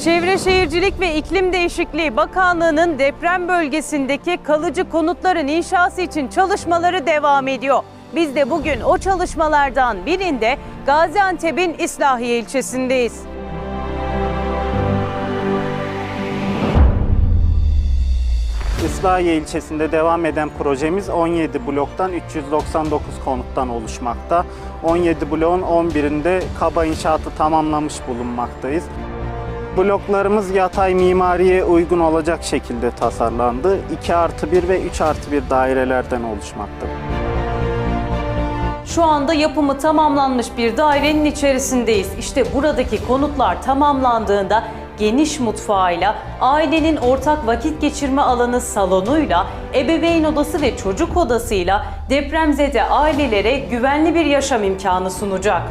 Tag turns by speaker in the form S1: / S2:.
S1: Çevre Şehircilik ve İklim Değişikliği Bakanlığı'nın deprem bölgesindeki kalıcı konutların inşası için çalışmaları devam ediyor. Biz de bugün o çalışmalardan birinde Gaziantep'in İslahiye ilçesindeyiz.
S2: İslahiye ilçesinde devam eden projemiz 17 bloktan 399 konuttan oluşmakta. 17 bloğun 11'inde kaba inşaatı tamamlamış bulunmaktayız. Bloklarımız yatay mimariye uygun olacak şekilde tasarlandı. 2 artı 1 ve 3 artı 1 dairelerden oluşmakta.
S1: Şu anda yapımı tamamlanmış bir dairenin içerisindeyiz. İşte buradaki konutlar tamamlandığında geniş mutfağıyla, ailenin ortak vakit geçirme alanı salonuyla, ebeveyn odası ve çocuk odasıyla depremzede ailelere güvenli bir yaşam imkanı sunacak.